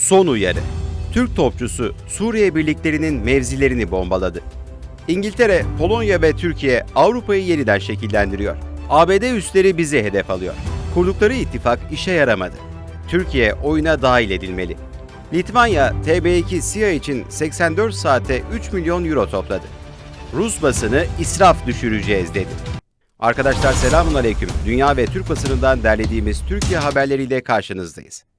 Son uyarı. Türk topçusu Suriye birliklerinin mevzilerini bombaladı. İngiltere, Polonya ve Türkiye Avrupa'yı yeniden şekillendiriyor. ABD üsleri bizi hedef alıyor. Kurdukları ittifak işe yaramadı. Türkiye oyuna dahil edilmeli. Litvanya, TB2 SİHA için 84 saate 3 milyon euro topladı. Rus basını israf düşüreceğiz dedi. Arkadaşlar selamun aleyküm. Dünya ve Türk basınından derlediğimiz Türkiye haberleriyle karşınızdayız.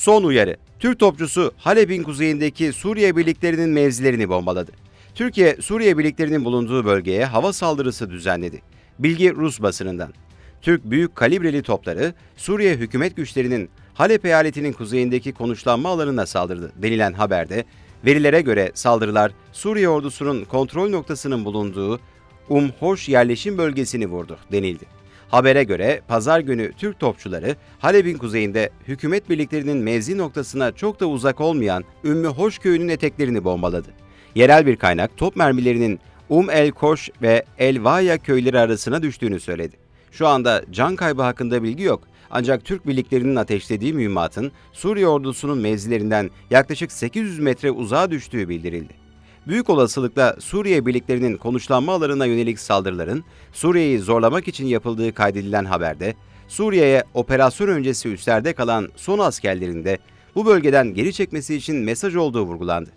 Son uyarı. Türk topçusu Halep'in kuzeyindeki Suriye birliklerinin mevzilerini bombaladı. Türkiye, Suriye birliklerinin bulunduğu bölgeye hava saldırısı düzenledi. Bilgi Rus basınından. Türk büyük kalibreli topları Suriye hükümet güçlerinin Halep eyaletinin kuzeyindeki konuşlanma alanına saldırdı denilen haberde verilere göre saldırılar Suriye ordusunun kontrol noktasının bulunduğu Umhoş yerleşim bölgesini vurdu denildi. Habere göre pazar günü Türk topçuları Halep'in kuzeyinde hükümet birliklerinin mevzi noktasına çok da uzak olmayan Ümmü Hoş köyünün eteklerini bombaladı. Yerel bir kaynak top mermilerinin Um el Koş ve El Vaya köyleri arasına düştüğünü söyledi. Şu anda can kaybı hakkında bilgi yok. Ancak Türk birliklerinin ateşlediği mühimmatın Suriye ordusunun mevzilerinden yaklaşık 800 metre uzağa düştüğü bildirildi. Büyük olasılıkla Suriye birliklerinin konuşlanma alanına yönelik saldırıların Suriye'yi zorlamak için yapıldığı kaydedilen haberde, Suriye'ye operasyon öncesi üslerde kalan son askerlerin de bu bölgeden geri çekmesi için mesaj olduğu vurgulandı.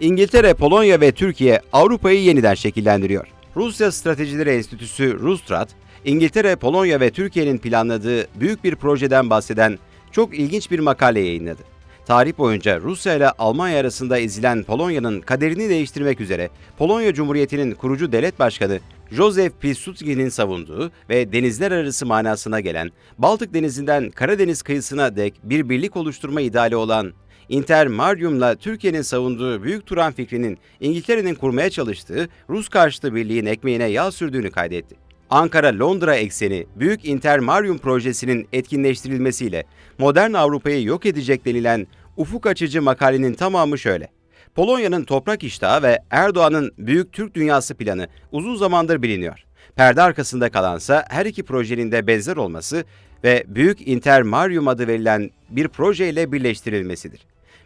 İngiltere, Polonya ve Türkiye Avrupa'yı yeniden şekillendiriyor. Rusya Stratejileri Enstitüsü Rustrat, İngiltere, Polonya ve Türkiye'nin planladığı büyük bir projeden bahseden çok ilginç bir makale yayınladı. Tarih boyunca Rusya ile Almanya arasında ezilen Polonya'nın kaderini değiştirmek üzere Polonya Cumhuriyeti'nin kurucu devlet başkanı Józef Pilsudski'nin savunduğu ve denizler arası manasına gelen Baltık Denizi'nden Karadeniz kıyısına dek bir birlik oluşturma ideali olan Intermarium'la Türkiye'nin savunduğu Büyük Turan fikrinin İngiltere'nin kurmaya çalıştığı Rus karşıtı birliğin ekmeğine yağ sürdüğünü kaydetti. Ankara-Londra ekseni Büyük Intermarium projesinin etkinleştirilmesiyle modern Avrupa'yı yok edecek denilen ufuk açıcı makalenin tamamı şöyle. Polonya'nın toprak iştahı ve Erdoğan'ın Büyük Türk Dünyası planı uzun zamandır biliniyor. Perde arkasında kalansa her iki projenin de benzer olması ve Büyük Intermarium adı verilen bir projeyle birleştirilmesidir.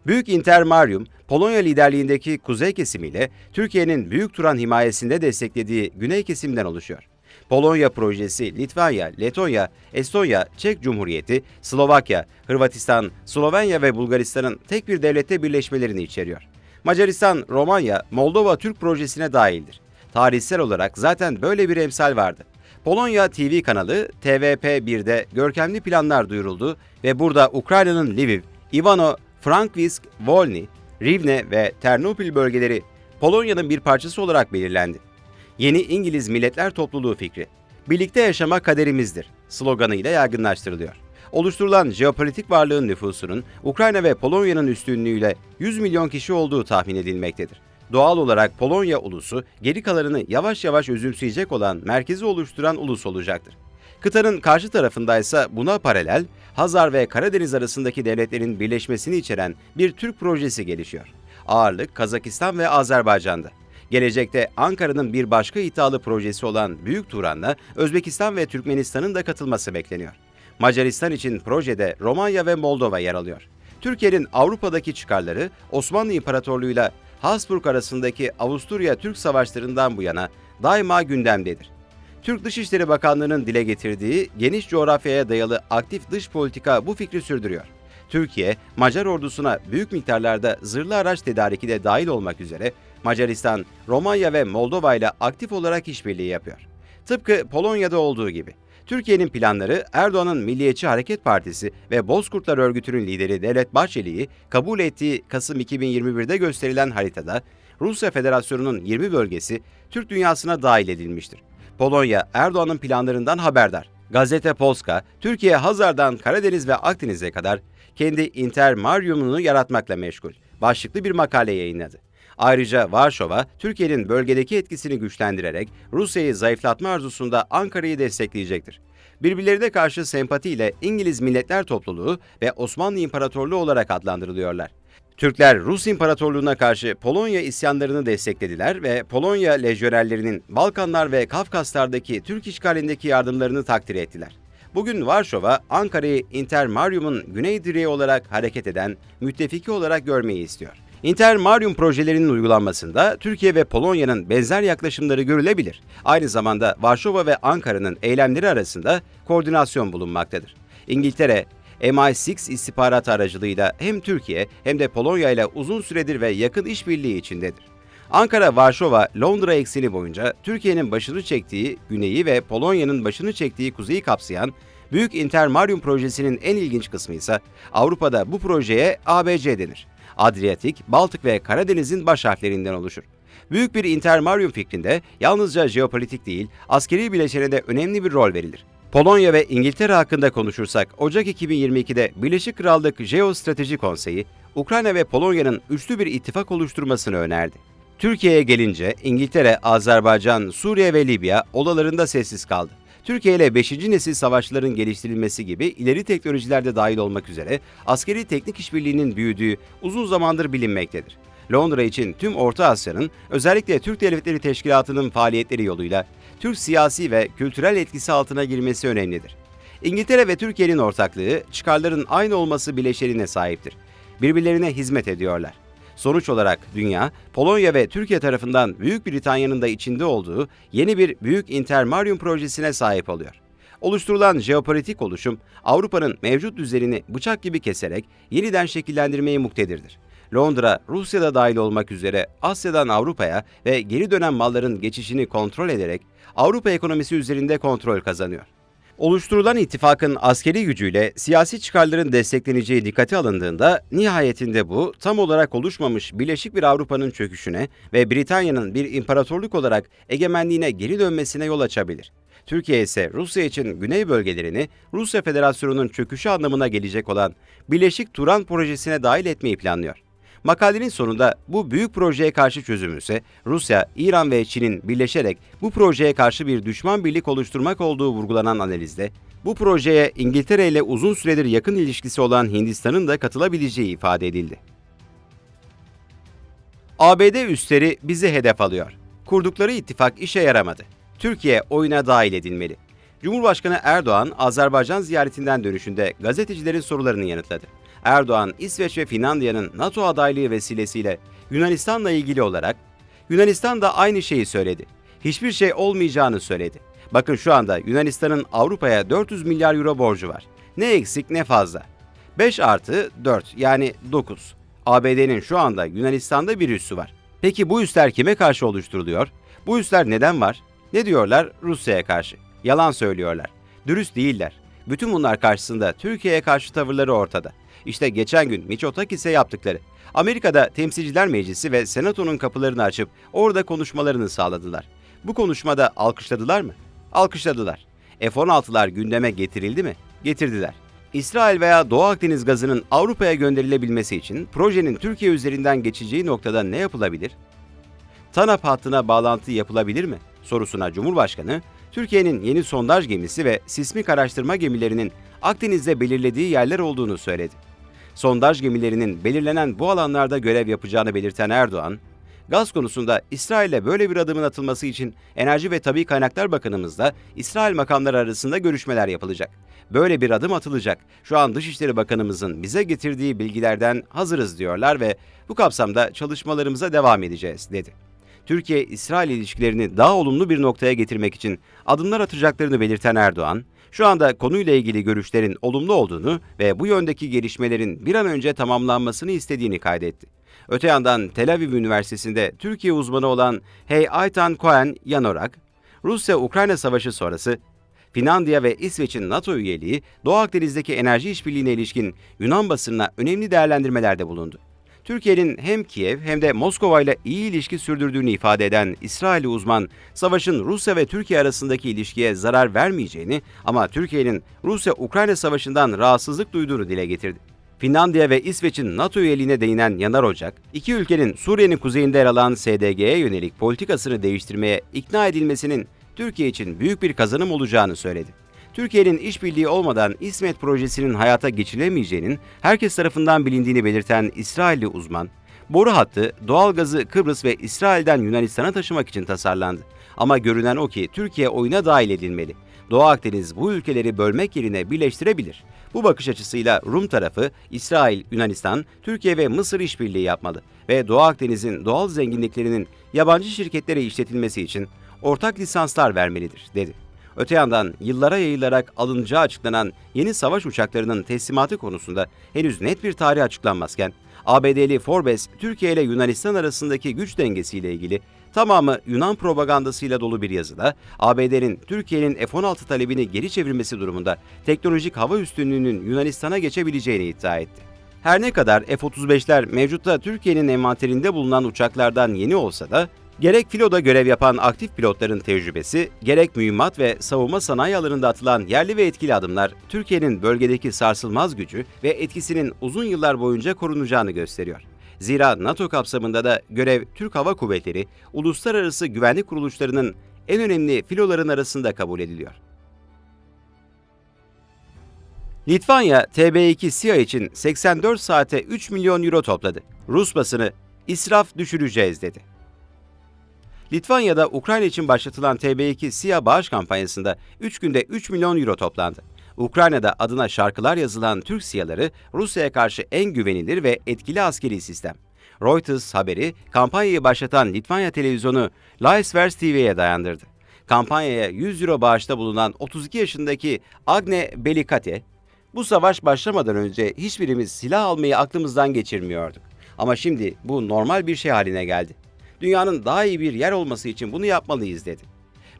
Büyük Intermarium, Polonya liderliğindeki kuzey kesimiyle Türkiye'nin Büyük Turan himayesinde desteklediği güney kesimden oluşuyor. Polonya projesi Litvanya, Letonya, Estonya, Çek Cumhuriyeti, Slovakya, Hırvatistan, Slovenya ve Bulgaristan'ın tek bir devlette birleşmelerini içeriyor. Macaristan, Romanya, Moldova Türk projesine dahildir. Tarihsel olarak zaten böyle bir emsal vardı. Polonya TV kanalı TVP1'de görkemli planlar duyuruldu ve burada Ukrayna'nın Lviv, Ivano, Frankivsk, Volny, Rivne ve Ternopil bölgeleri Polonya'nın bir parçası olarak belirlendi. Yeni İngiliz Milletler Topluluğu fikri, birlikte yaşamak kaderimizdir sloganıyla yaygınlaştırılıyor. Oluşturulan jeopolitik varlığın nüfusunun Ukrayna ve Polonya'nın üstünlüğüyle 100 milyon kişi olduğu tahmin edilmektedir. Doğal olarak Polonya ulusu geri kalanını yavaş yavaş özümseyecek olan merkezi oluşturan ulus olacaktır. Kıtanın karşı tarafındaysa buna paralel Hazar ve Karadeniz arasındaki devletlerin birleşmesini içeren bir Türk projesi gelişiyor. Ağırlık Kazakistan ve Azerbaycan'da. Gelecekte Ankara'nın bir başka iddialı projesi olan Büyük Turan'la Özbekistan ve Türkmenistan'ın da katılması bekleniyor. Macaristan için projede Romanya ve Moldova yer alıyor. Türkiye'nin Avrupa'daki çıkarları Osmanlı İmparatorluğu'yla Habsburg arasındaki Avusturya-Türk savaşlarından bu yana daima gündemdedir. Türk Dışişleri Bakanlığı'nın dile getirdiği geniş coğrafyaya dayalı aktif dış politika bu fikri sürdürüyor. Türkiye, Macar ordusuna büyük miktarlarda zırhlı araç tedariki de dahil olmak üzere Macaristan, Romanya ve Moldova ile aktif olarak işbirliği yapıyor. Tıpkı Polonya'da olduğu gibi. Türkiye'nin planları Erdoğan'ın Milliyetçi Hareket Partisi ve Bozkurtlar Örgütü'nün lideri Devlet Bahçeli'yi kabul ettiği Kasım 2021'de gösterilen haritada Rusya Federasyonu'nun 20 bölgesi Türk dünyasına dahil edilmiştir. Polonya Erdoğan'ın planlarından haberdar. Gazete Polska, Türkiye Hazar'dan Karadeniz ve Akdeniz'e kadar kendi intermariumunu yaratmakla meşgul. Başlıklı bir makale yayınladı. Ayrıca Varşova, Türkiye'nin bölgedeki etkisini güçlendirerek Rusya'yı zayıflatma arzusunda Ankara'yı destekleyecektir. Birbirlerine karşı sempatiyle İngiliz Milletler Topluluğu ve Osmanlı İmparatorluğu olarak adlandırılıyorlar. Türkler Rus İmparatorluğu'na karşı Polonya isyanlarını desteklediler ve Polonya lejyonerlerinin Balkanlar ve Kafkaslardaki Türk işgalindeki yardımlarını takdir ettiler. Bugün Varşova, Ankara'yı Intermarium'un güney direği olarak hareket eden müttefiki olarak görmeyi istiyor. Intermarium projelerinin uygulanmasında Türkiye ve Polonya'nın benzer yaklaşımları görülebilir. Aynı zamanda Varşova ve Ankara'nın eylemleri arasında koordinasyon bulunmaktadır. İngiltere, MI6 istihbarat aracılığıyla hem Türkiye hem de Polonya ile uzun süredir ve yakın işbirliği içindedir. Ankara, Varşova, Londra ekseni boyunca Türkiye'nin başını çektiği güneyi ve Polonya'nın başını çektiği kuzeyi kapsayan Büyük Intermarium projesinin en ilginç kısmı ise Avrupa'da bu projeye ABC denir. Adriyatik, Baltık ve Karadeniz'in baş harflerinden oluşur. Büyük bir intermarium fikrinde yalnızca jeopolitik değil, askeri bileşene de önemli bir rol verilir. Polonya ve İngiltere hakkında konuşursak, Ocak 2022'de Birleşik Krallık Jeostrateji Konseyi, Ukrayna ve Polonya'nın üçlü bir ittifak oluşturmasını önerdi. Türkiye'ye gelince İngiltere, Azerbaycan, Suriye ve Libya odalarında sessiz kaldı. Türkiye ile 5. nesil savaşların geliştirilmesi gibi ileri teknolojiler de dahil olmak üzere askeri teknik işbirliğinin büyüdüğü uzun zamandır bilinmektedir. Londra için tüm Orta Asya'nın özellikle Türk Devletleri Teşkilatı'nın faaliyetleri yoluyla Türk siyasi ve kültürel etkisi altına girmesi önemlidir. İngiltere ve Türkiye'nin ortaklığı çıkarların aynı olması bileşenine sahiptir. Birbirlerine hizmet ediyorlar. Sonuç olarak dünya, Polonya ve Türkiye tarafından Büyük Britanya'nın da içinde olduğu yeni bir Büyük Intermarium projesine sahip oluyor. Oluşturulan jeopolitik oluşum, Avrupa'nın mevcut düzenini bıçak gibi keserek yeniden şekillendirmeye muktedirdir. Londra, Rusya'da dahil olmak üzere Asya'dan Avrupa'ya ve geri dönen malların geçişini kontrol ederek Avrupa ekonomisi üzerinde kontrol kazanıyor. Oluşturulan ittifakın askeri gücüyle siyasi çıkarların destekleneceği dikkate alındığında nihayetinde bu tam olarak oluşmamış Birleşik bir Avrupa'nın çöküşüne ve Britanya'nın bir imparatorluk olarak egemenliğine geri dönmesine yol açabilir. Türkiye ise Rusya için güney bölgelerini Rusya Federasyonu'nun çöküşü anlamına gelecek olan Birleşik Turan projesine dahil etmeyi planlıyor. Makalenin sonunda bu büyük projeye karşı çözümü ise Rusya, İran ve Çin'in birleşerek bu projeye karşı bir düşman birlik oluşturmak olduğu vurgulanan analizde, bu projeye İngiltere ile uzun süredir yakın ilişkisi olan Hindistan'ın da katılabileceği ifade edildi. ABD üsleri bizi hedef alıyor. Kurdukları ittifak işe yaramadı. Türkiye oyuna dahil edilmeli. Cumhurbaşkanı Erdoğan, Azerbaycan ziyaretinden dönüşünde gazetecilerin sorularını yanıtladı. Erdoğan, İsveç ve Finlandiya'nın NATO adaylığı vesilesiyle Yunanistan'la ilgili olarak Yunanistan da aynı şeyi söyledi. Hiçbir şey olmayacağını söyledi. Bakın şu anda Yunanistan'ın Avrupa'ya 400 milyar euro borcu var. Ne eksik ne fazla. 5 artı 4 yani 9. ABD'nin şu anda Yunanistan'da bir üssü var. Peki bu üsler kime karşı oluşturuluyor? Bu üsler neden var? Ne diyorlar? Rusya'ya karşı. Yalan söylüyorlar. Dürüst değiller. Bütün bunlar karşısında Türkiye'ye karşı tavırları ortada. İşte geçen gün Miçotakis'e yaptıkları. Amerika'da Temsilciler Meclisi ve Senato'nun kapılarını açıp orada konuşmalarını sağladılar. Bu konuşmada alkışladılar mı? Alkışladılar. F-16'lar gündeme getirildi mi? Getirdiler. İsrail veya Doğu Akdeniz gazının Avrupa'ya gönderilebilmesi için projenin Türkiye üzerinden geçeceği noktada ne yapılabilir? TANAP hattına bağlantı yapılabilir mi? sorusuna Cumhurbaşkanı, Türkiye'nin yeni sondaj gemisi ve sismik araştırma gemilerinin Akdeniz'de belirlediği yerler olduğunu söyledi. Sondaj gemilerinin belirlenen bu alanlarda görev yapacağını belirten Erdoğan, gaz konusunda İsrail'e böyle bir adımın atılması için Enerji ve Tabi Kaynaklar Bakanımızla İsrail makamları arasında görüşmeler yapılacak. Böyle bir adım atılacak. Şu an Dışişleri Bakanımızın bize getirdiği bilgilerden hazırız diyorlar ve bu kapsamda çalışmalarımıza devam edeceğiz dedi. Türkiye-İsrail ilişkilerini daha olumlu bir noktaya getirmek için adımlar atacaklarını belirten Erdoğan, şu anda konuyla ilgili görüşlerin olumlu olduğunu ve bu yöndeki gelişmelerin bir an önce tamamlanmasını istediğini kaydetti. Öte yandan Tel Aviv Üniversitesi'nde Türkiye uzmanı olan Hey Aytan Cohen Yanorak, Rusya-Ukrayna savaşı sonrası Finlandiya ve İsveç'in NATO üyeliği Doğu Akdeniz'deki enerji işbirliğine ilişkin Yunan basınına önemli değerlendirmelerde bulundu. Türkiye'nin hem Kiev hem de Moskova ile iyi ilişki sürdürdüğünü ifade eden İsrailli uzman, savaşın Rusya ve Türkiye arasındaki ilişkiye zarar vermeyeceğini ama Türkiye'nin Rusya-Ukrayna savaşından rahatsızlık duyduğunu dile getirdi. Finlandiya ve İsveç'in NATO üyeliğine değinen Yanar Ocak, iki ülkenin Suriye'nin kuzeyinde yer alan SDG'ye yönelik politikasını değiştirmeye ikna edilmesinin Türkiye için büyük bir kazanım olacağını söyledi. Türkiye'nin işbirliği olmadan İsmet projesinin hayata geçilemeyeceğinin herkes tarafından bilindiğini belirten İsrailli uzman, boru hattı doğalgazı Kıbrıs ve İsrail'den Yunanistan'a taşımak için tasarlandı. Ama görünen o ki Türkiye oyuna dahil edilmeli. Doğu Akdeniz bu ülkeleri bölmek yerine birleştirebilir. Bu bakış açısıyla Rum tarafı İsrail, Yunanistan, Türkiye ve Mısır işbirliği yapmalı ve Doğu Akdeniz'in doğal zenginliklerinin yabancı şirketlere işletilmesi için ortak lisanslar vermelidir, dedi. Öte yandan yıllara yayılarak alınacağı açıklanan yeni savaş uçaklarının teslimatı konusunda henüz net bir tarih açıklanmazken, ABD'li Forbes, Türkiye ile Yunanistan arasındaki güç dengesiyle ilgili tamamı Yunan propagandasıyla dolu bir yazıda, ABD'nin Türkiye'nin F-16 talebini geri çevirmesi durumunda teknolojik hava üstünlüğünün Yunanistan'a geçebileceğini iddia etti. Her ne kadar F-35'ler mevcutta Türkiye'nin envanterinde bulunan uçaklardan yeni olsa da, gerek filoda görev yapan aktif pilotların tecrübesi, gerek mühimmat ve savunma sanayi alanında atılan yerli ve etkili adımlar, Türkiye'nin bölgedeki sarsılmaz gücü ve etkisinin uzun yıllar boyunca korunacağını gösteriyor. Zira NATO kapsamında da görev Türk Hava Kuvvetleri, uluslararası güvenlik kuruluşlarının en önemli filoların arasında kabul ediliyor. Litvanya, TB2 SİHA için 84 saate 3 milyon euro topladı. Rus basını israf düşüreceğiz dedi. Litvanya'da Ukrayna için başlatılan TB2 SİHA bağış kampanyasında 3 günde 3 milyon euro toplandı. Ukrayna'da adına şarkılar yazılan Türk SİHA'ları Rusya'ya karşı en güvenilir ve etkili askeri sistem. Reuters haberi kampanyayı başlatan Litvanya televizyonu Laisvers TV'ye dayandırdı. Kampanyaya 100 euro bağışta bulunan 32 yaşındaki Agne Belikate, bu savaş başlamadan önce hiçbirimiz silah almayı aklımızdan geçirmiyorduk. Ama şimdi bu normal bir şey haline geldi. Dünyanın daha iyi bir yer olması için bunu yapmalıyız dedi.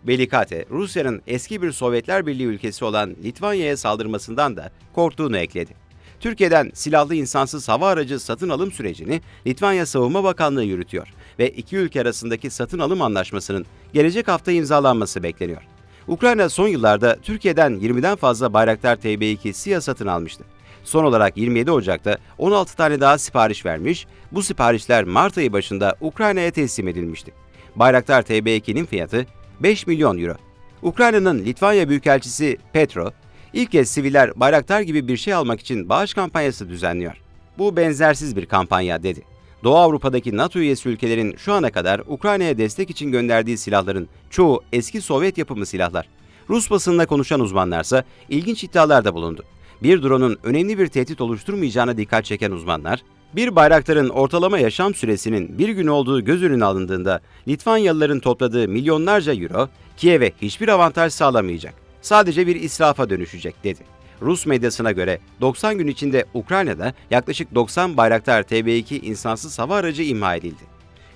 Belikate, Rusya'nın eski bir Sovyetler Birliği ülkesi olan Litvanya'ya saldırmasından da korktuğunu ekledi. Türkiye'den silahlı insansız hava aracı satın alım sürecini Litvanya Savunma Bakanlığı yürütüyor ve iki ülke arasındaki satın alım anlaşmasının gelecek hafta imzalanması bekleniyor. Ukrayna son yıllarda Türkiye'den 20'den fazla Bayraktar TB2 SİHA satın almıştı. Son olarak 27 Ocak'ta 16 tane daha sipariş vermiş, bu siparişler Mart ayı başında Ukrayna'ya teslim edilmişti. Bayraktar TB2'nin fiyatı 5 milyon euro. Ukrayna'nın Litvanya Büyükelçisi Petro, ilk kez siviller Bayraktar gibi bir şey almak için bağış kampanyası düzenliyor. Bu benzersiz bir kampanya dedi. Doğu Avrupa'daki NATO üyesi ülkelerin şu ana kadar Ukrayna'ya destek için gönderdiği silahların çoğu eski Sovyet yapımı silahlar. Rus basınında konuşan uzmanlarsa ilginç iddialarda bulundu. Bir drone'un önemli bir tehdit oluşturmayacağına dikkat çeken uzmanlar, bir bayraktarın ortalama yaşam süresinin bir gün olduğu göz önüne alındığında Litvanyalıların topladığı milyonlarca euro Kiev'e hiçbir avantaj sağlamayacak. Sadece bir israfa dönüşecek dedi. Rus medyasına göre 90 gün içinde Ukrayna'da yaklaşık 90 Bayraktar TB2 insansız hava aracı imha edildi.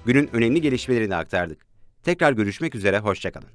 Günün önemli gelişmelerini aktardık. Tekrar görüşmek üzere, hoşçakalın.